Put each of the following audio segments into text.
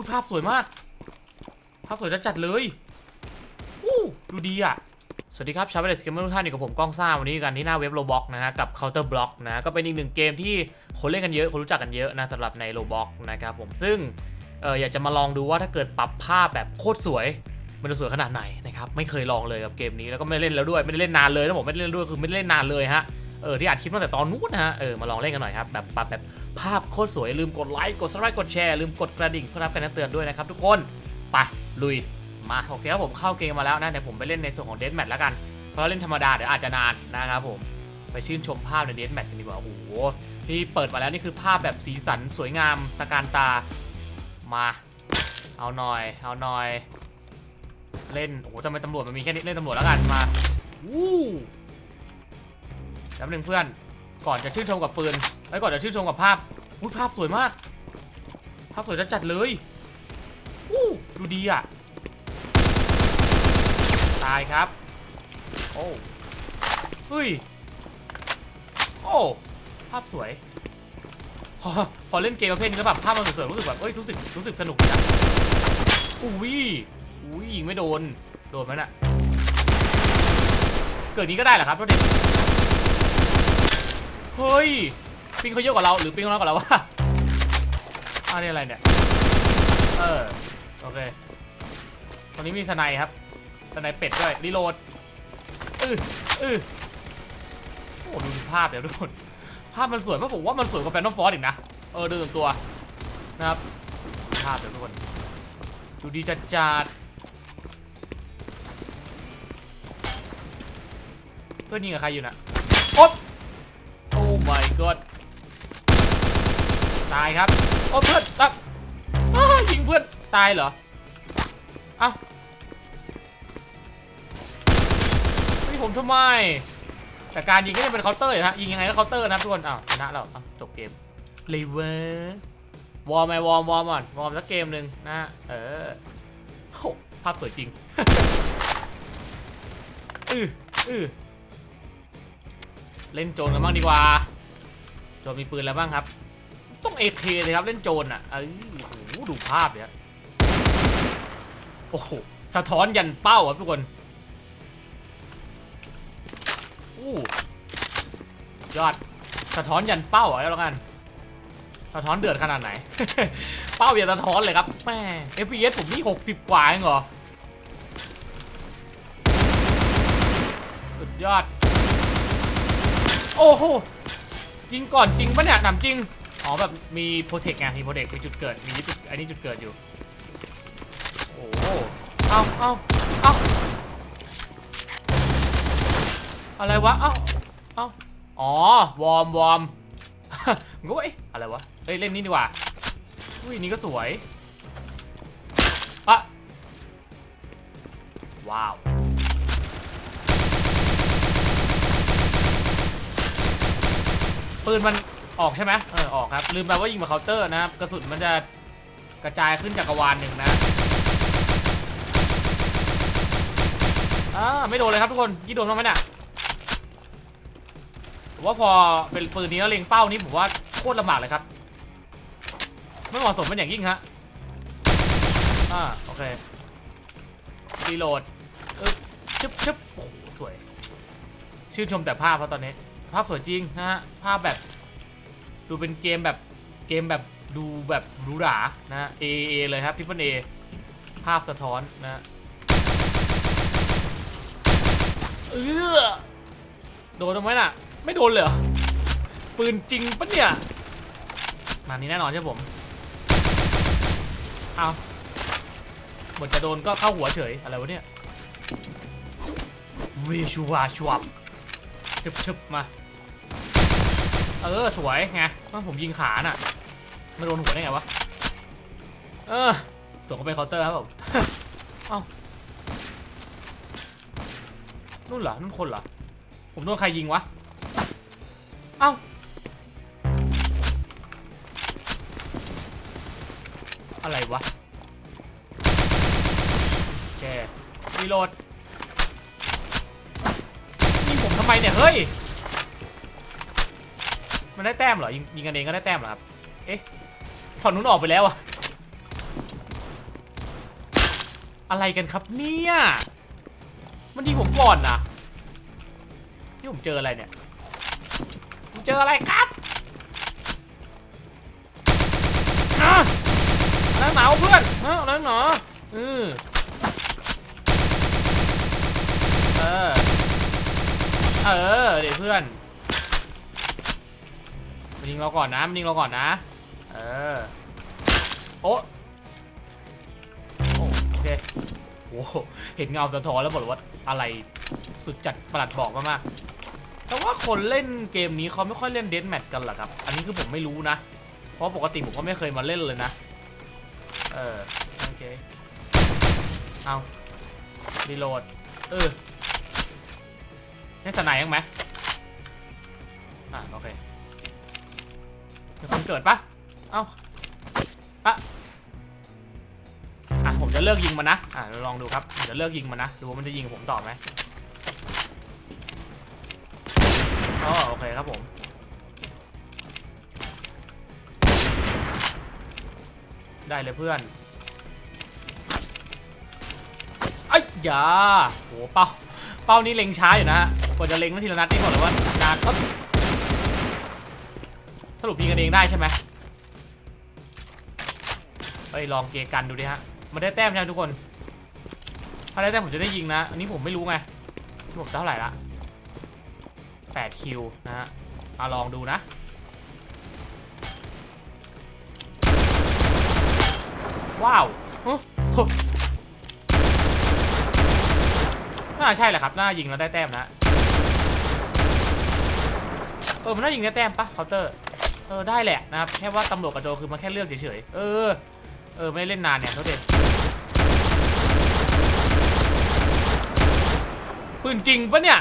พูดภาพสวยมาก ภาพสวยจัดเลยอู้ดูดีอะ สวัสดีครับชาวเวลสเกมเมอร์ทุกท่านอยู่กับผมก้องซ่าวันนี้กันที่หน้าเว็บโลบ็อกนะฮะกับ Counter Block นะก็เป็นอีกหนึ่งเกมที่คนเล่นกันเยอะ คนรู้จักกันเยอะนะสำหรับในโลบ็อกนะครับผมซึ่งเอออยากจะมาลองดูว่าถ้าเกิดปรับภาพแบบโคตรสวยมันจะสวยขนาดไหนนะครับไม่เคยลองเลยกับเกมนี้แล้วก็ไม่เล่นแล้วด้วยไม่ได้เล่นนานเลยนะผมไม่ได้เล่นด้วยคือไม่ได้เล่นนานเลยฮะ เออที่อัดคลิปตั้งแต่ตอนนู้นนะฮะเออมาลองเล่นกันหน่อยครับแบบปรับแบบภาพโคตรสวยลืมกดไลค์กด subscribe กดแชร์ลืมกดกระดิ่งเพื่อรับการแจ้งเตือนด้วยนะครับทุกคนไปลุยมาโอเคครับผมเข้าเกมมาแล้วนะเดี๋ยวผมไปเล่นในส่วนของเดนแมทแล้วกันเพราะเล่นธรรมดาเดี๋ยวอาจจะนานนะครับผมไปชื่นชมภาพในเดนแมทกันดีกว่าโอ้โหนี่เปิดมาแล้วนี่คือภาพแบบสีสันสวยงามตะการตามาเอาหน่อย เอาหน่อย เล่น โอ้โหทำไมตำรวจมันมีแค่นี้เล่นตำรวจแล้วกัน มาวู้ แป๊บหนึงเพื่อน ก่อนจะชื่นชมกับปืนไอ้ยก่อนจะชื่นชมกับภาพวู้ภาพสวยมาก ภาพสวยจัดเลยวู้ดูดีอะ ตายครับ โอ้เฮ้ย โอ้ ภาพสวย พอพอเล่นเกมประเภทนี้แล้วแบบภาพมันสวยๆรู้สึกแบบเอ้ยรู้สึกรู้สึกสนุกนะอุ้ยอุ้ยยิงไม่โดน โดนไหมน่ะ เกิดนี้ก็ได้เหรอครับโทษเด็ก เฮ้ย ปิงเขาเยอะกว่าเราหรือปิงเขาน้อยกว่าเราวะอันนี้อะไรเนี่ย เออ โอเค ตรงนี้มีสไนด์ครับ สไนด์เป็ดด้วยรีโหลดอืออือโอ้ดูภาพเดี๋ยวทุกคน ภาพมันสวยมากผมว่ามันสวยกว่าแฟนตอมฟอร์อีกนะ เออดูส่วนตัวนะครับ ภาพเดี๋ยวทุกคน ดูดีจัดจัดเพื่อนยิงกับใครอยู่น่ะโอ๊ my god ตายครับ โอ้เพื่อนตับอ้าวยิงเพื่อน ตายเหรอ เอ้าเฮ้ยผมทำไม แต่การยิงก็จะเป็นเคาน์เตอร์อยู่ฮะยิงยังไงก็เคาน์เตอร์นะครับทุกคนอ้าวชนะแล้วอ้าวจบเกมเลยเวอร์วอร์มไหมวอร์มวอร์มก่อนวอร์มสักเกมหนึ่งนะฮะเออโหภาพสวยจริงอืออือเล่นโจรกันบ้างดีกว่า โจรมีปืนแล้วบ้างครับ ต้องเอเคเลยครับเล่นโจรอะเอ้ยโอ้โหดูภาพเนี่ยโอ้โหสะท้อนยันเป้าครับทุกคนอู้ยอดสะท้อนยันเป้าอแล้วกันสะท้อนเดือดขนาดไหน เป้าอย่าสะท้อนเลยครับแม่ FPS ผมนี่60 กว่าเองเหรอสุดยอด โอ้โห ยิงก่อนจริงปะเนี่ยถามจริง อ๋อแบบมีโปรเทคไงมีโปรเทคมีจุดเกิด มีจุดอันนี้จุดเกิดอยู่ โอ้เอาเอาเอาอะไรวะ เอาเอาอ๋อ วอร์มวอร์มผมก็ว่าเอ๊ะอะไรวะ เฮ้ย เล่นนี่ดีกว่า อุ้ย นี่ก็สวยอะว้าว ปืนมันออกใช่ไหมเออออกครับ ลืมไปว่ายิงมาเคาน์เตอร์นะครับกระสุนมันจะกระจายขึ้นจักรวาลหนึ่งนะอ่าไม่โดนเลยครับทุกคนยี่โดนบ้าไหมเนี่ยผมว่าพอเป็นปืนนี้แล้วเล็งเป้านี่ผมว่าโคตรลำบากเลยครับ ไม่เหมาะสมเป็นอย่างยิ่งฮะอ่าโอเครีโหลดชึบชึบโอ้สวย ชื่นชมแต่ภาพเพราะตอนนี้ ภาพสวยจริงนะฮะ ภาพแบบดูเป็นเกมแบบเกมแบบดูแบบหรูหรานะฮะ A A เลยครับทิปเปิลเอภาพสะท้อนนะเออโดนตรงไหมน่ะ ไม่โดนเลยเหรอปืนจริงปะเนี่ยมานี้แน่นอนใช่ผมเอาหมดจะโดนก็เข้าหัวเฉยอะไรวะเนี่ยวิชัวชวบ ชึบชึบมา เออ สวยไงอ้าผมยิงขาน่ะไม่โดนหัวได้ไงวะ เออตัวก็เป็นเคาน์เตอร์ครับผม เอ้า นู่นเหรอ นู่นคนเหรอ ผมโดนใครยิงวะ เอ้า อะไรวะแกรีโหลด ยิงผมทำไมเนี่ย เฮ้ย มันได้แต้มเหรอ ยิงยิงกันเองก็ได้แต้มเหรอครับ เอ๊ะ ฝั่งนู้นออกไปแล้วอะอะไรกันครับเนี่ย มันยิงผมก่อนนะนี่ผมเจออะไรเนี่ยผมเจออะไรครับอะอะไรหนาวเพื่อนฮะอะไรหนาวเออเออ เออเดี๋ยวเพื่อนมันยิงเราก่อนนะมันยิงเราก่อนนะ เออ โอ้โอเคโอ้โหเห็นเงาสะท้อนแล้วบอกว่าอะไรสุดจัดประหลัดบอกมากๆแต่ว่าคนเล่นเกมนี้เขาไม่ค่อยเล่นเดนแมทกันหรอครับ อันนี้คือผมไม่รู้นะ เพราะปกติผมก็ไม่เคยมาเล่นเลยนะ เออ โอเค เอารีโหลด เออ นี่สนายยังไหมอะโอเคมีคนเกิดปะเอ้าปะอะผมจะเลิกยิงมันนะ อะเราลองดูครับผมจะเลิกยิงมันนะ ดูว่ามันจะยิงผมต่อไหมอ๋อโอเคครับผมได้เลยเพื่อนไอ้ยอยาโหเป้า เป้านี่เล็งช้าอยู่นะฮะ กว่าจะเล็งนาทีละนัดนี่บอกเลยว่านานก็สรุปยิงกันเองได้ใช่ไหมไปลองเกกันดูดิฮะ มันได้แต้มใช่ไหมทุกคน ถ้าได้แต้มผมจะได้ยิงนะ อันนี้ผมไม่รู้ไงผมเท่าไหร่ละ8คิวนะฮะเอาลองดูนะ ว้าวฮะโหน่าใช่แหละครับ น่ายิงแล้วได้แต้มนะ ออมันน่ายิงได้แต้มปะเคาน์เตอร์เออได้แหละนะครับแค่ว่าตำรวจกับโจคือมันแค่เลือกเฉยๆเออเออไม่ได้เล่นนานเนี่ยเขาเด็ดปืนจริงปะเนี่ย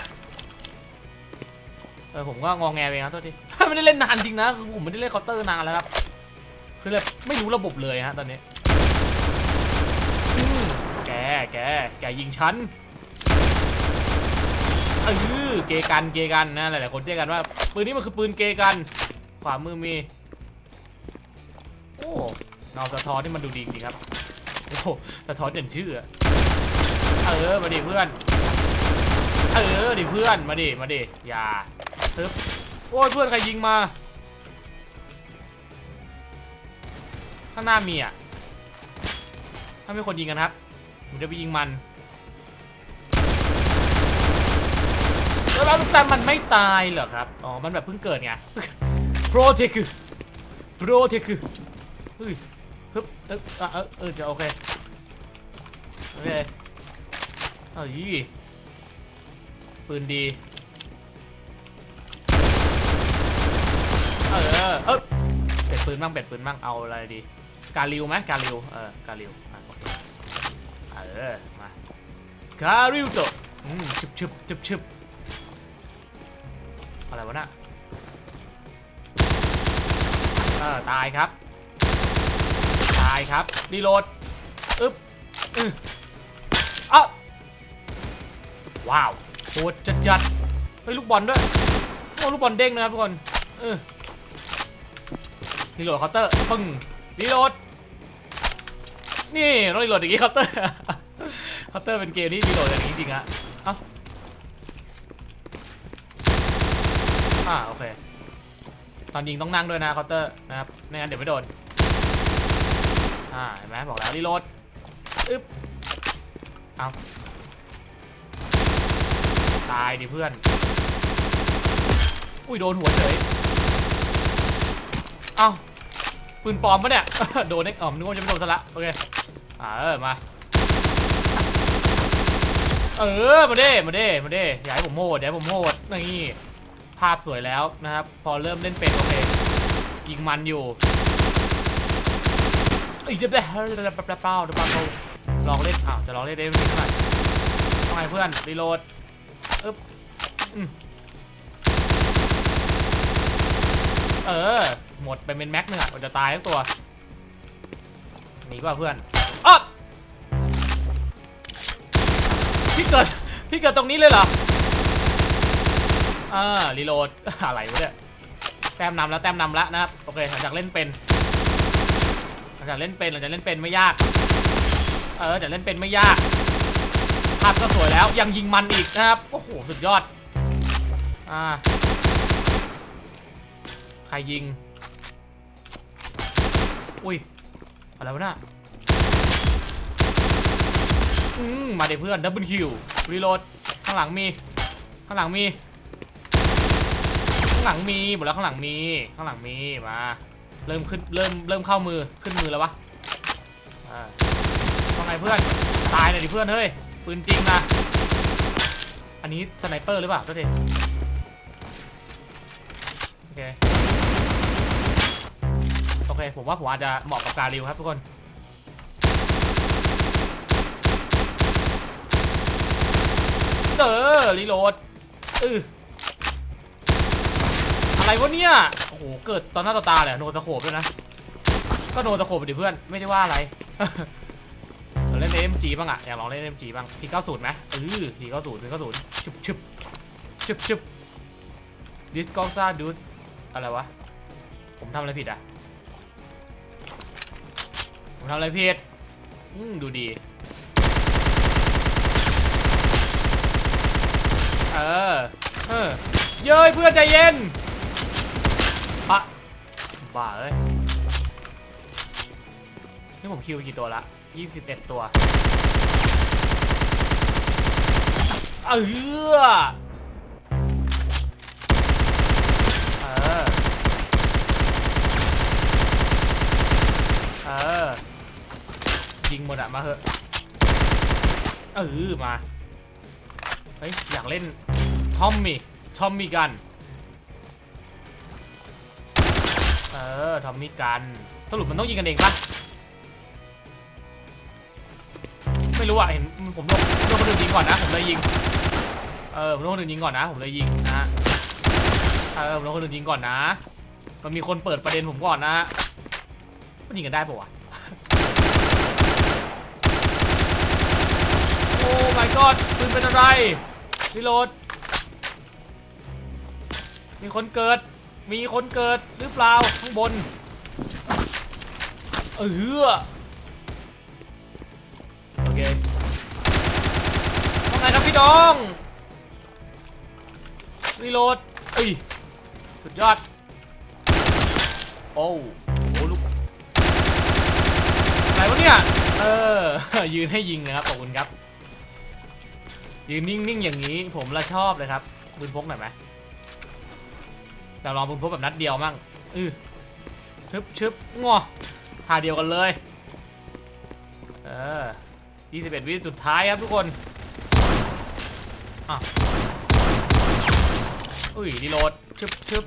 เออผมก็งองแงไปเองนะตัวทีไม่ได้เล่นนานจริงนะคือผมไม่ได้เล่นเคาน์เตอร์นานแล้วครับคือแบบไม่รู้ระบบเลยฮะตอนนี้แกแกแกยิงฉันเออ อเกกันเกกันนะหลายๆคนเรียกกันว่าปืนนี้มันคือปืนเกกัน ขวามือมีโอ้เงาสะท้อนที่มันดูดีจริงครับโอ้สะท้อนจนชื่ออะเออมาดิเพื่อนเออดิเพื่อนมาดิมาดิอย่าทึบโอ้ยเพื่อนใครยิงมา ข้างหน้ามีอะถ้ามีคนยิงกันครับผมจะไปยิงมัน แล้วแต่มันไม่ตายเหรอครับ อ๋อ มันแบบเพิ่งเกิดไง โปรเทคคือ โปรเทคคือเฮ้ยฮึบเออเออเออจะโอเค โอเคเอ้ยปืนดี เออ เออเป็ดปืนบ้างเป็ดปืนบ้าง เอาอะไรดี กาลิวไหมกาลิว เออ กาลิวอะโอเคเออ มา กาลิวโตอืมชึบชึบชึบชึบ อะไรวะน่ะเออตายครับ ตายครับรีโหลดอึ๊บอืออ้าว้าวโหดจัดจัดๆเฮ้ยลูกบอลด้วยโอ้ลูกบอลเด้งนะครับทุกคนเออรีโหลดเคาน์เตอร์ปึ้งรีโหลดนี่ต้องรีโหลดอย่างงี้เคาน์เตอร์เคาน์เตอร์เป็นเกมที่รีโหลดอย่างนี้จริงอะเอ้า อ่าโอเค ตอนยิงต้องนั่งด้วยนะเคาน์เตอร์นะครับ ไม่งั้นเดี๋ยวไม่โดน อ่าเห็นไหมบอกแล้วรีโหลดอึ๊บเอาตายดิเพื่อน อุ้ยโดนหัวเฉย เอ้าปืนปลอมปะเนี่ย โดนเอ็กอ๋อมนึกว่าจะไม่โดนซะละ โอเค อ่าเออมาเออมาเด้มาเด้มาเด้อย่าให้ผมโหดอย่าให้ผมโหดนี่ ภาพสวยแล้วนะครับ พอเริ่มเล่นเป็นโอเคยิงมันอยู่อ้ยจะไปเฮ้ยเปล่าเปล่าเปล่าเปล่าลองเล่นอ้าวจะลองเล่นได้ไหมเท่าไหร่ทำไมเพื่อนรีโหลดอึ๊บเออ หมดไปเป็นแม็กหนึ่งอะมันจะตายทั้งตัวหนีป่ะเพื่อนอ๊อบพี่เกิดพี่เกิดตรงนี้เลยเหรอ อ่ารีโหลดอะไรวะเนี่ยแต้มนำแล้วแต้มนำแล้วนะครับโอเคหลังจากเล่นเป็นหลังจากเล่นเป็นหลังจากเล่นเป็นไม่ยาก เออแต่เล่นเป็นไม่ยากภาพก็สวยแล้วยังยิงมันอีกนะครับโอ้โหสุดยอดอ่าใครยิง อุ้ยอะไรวะน่ะอืมมาเดี๋ยวเพื่อนดับเบิลคิวรีโหลดข้างหลังมี ข้างหลังมี ข้างหลังมีหมดแล้วข้างหลังมีข้างหลังมีมา เริ่มขึ้นเริ่มเริ่มเข้ามือขึ้นมือแล้ววะอ่าว่าไงเพื่อนตายหน่อยดิเพื่อนเฮ้ยปืนจริงนะอันนี้สไนเปอร์หรือเปล่าก็ดิโอเคโอเคผมว่าผมอาจจะเหมาะกับการิวครับทุกคนเออรีโหลดเออ อะไรวะเนี่ย โอ้โห เกิดตอนหน้าต่อตาเลยอะโนสโคปด้วยนะ ก็โนสโคปไปดิเพื่อน ไม่ได้ว่าอะไรเราเล่นเอ็มจีบ้างอะอยากลองเล่นเอ็มจีบ้างพีเก้าศูนย์ไหมเออพีเก้าศูนย์พีเก้าศูนย์ชึบชึบชึบชึบดิสกอซ่าดูดอะไรวะ ผมทำอะไรผิดอะผมทำอะไรผิดอืมดูดี เออ เออ เย้ยเพื่อนใจเย็น บ้าเอ้ย นี่ผมคิวไปกี่ตัวละ21ตัว เออเออ เออ ยิงหมดอะมาเหอะเออมา เฮ้ย อยากเล่นทอมมี่ทอมมี่กัน เออทอมมี่กันสรุปมันต้องยิงกันเองปะไม่รู้อะเห็นผมโดนโดนคนอื่นยิงก่อนนะผมเลยยิงเออผมโดนคนอื่นยิงก่อนนะ ผมเลยยิงนะเออผมโดนคนอื่นยิงก่อนนะ มันมีคนเปิดประเด็นผมก่อนนะมันยิงกันได้ปะวะโอ้ my god ปืนเป็นอะไรรีโหลดมีคนเกิด มีคนเกิดหรือเปล่าข้างบน เออโอเคว่าไงครับพี่น้องรีโหลดเอ้ยสุดยอด โอ้โหลูกอะไรวะเนี่ย เออ ยืนให้ยิงนะครับ ขอบคุณครับ ยืนนิ่งๆ อย่างนี้ผมละชอบเลยครับปืนพกหน่อยไหม แต่ลองปืนพกแบบนัดเดียวมั่งอือชึบชึบงอท่าเดียวกันเลย เออ21 วิสุดท้ายครับทุกคนอะอุ้ยรีโหลดชึบชึบ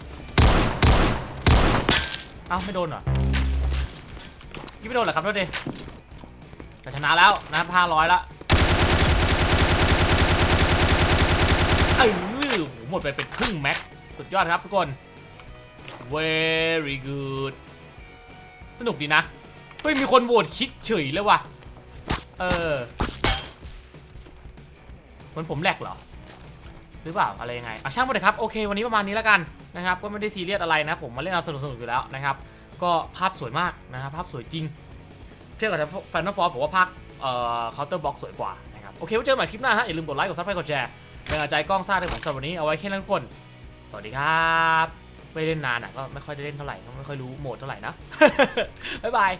เอ้าไม่โดนเหรอยี่ไม่โดนเหรอครับโทษดิแต่ชนะแล้วนะครับ500ละเออโหหมดไปเป็นครึ่งแม็ก สุดยอดครับทุกคน very good สนุกดีนะ เฮ้ย มีคนโหวตคิดเฉยเลยว่ะ เออเหมือนผมแหลกเหรอ หรือเปล่า อะไรยังไงอะช่างมันเลยครับ โอเค วันนี้ประมาณนี้แล้วกันนะครับ ก็ไม่ได้ซีเรียสอะไรนะ ผมมาเล่นเอาสนุกๆอยู่แล้วนะครับ ก็ภาพสวยมากนะครับ ภาพสวยจริง เทียบกับแฟนตาฟอร์ผมว่าภาคเอ่อเคาน์เตอร์บ็อกสวยกว่านะครับ โอเคไว้เจอกันใหม่คลิปหน้าฮะ อย่าลืมกดไลค์ กดซับสไครต์กดแชร์เป็นกำลังใจกล้องซ่าด้วยผมสำหรับวันนี้ เอาไว้แค่นั้นทุกคน สวัสดีครับ ไม่เล่นนานอะก็ไม่ค่อยได้เล่นเท่าไหร่ก็ไม่ค่อยรู้โหมดเท่าไหร่นะ บ๊ายบาย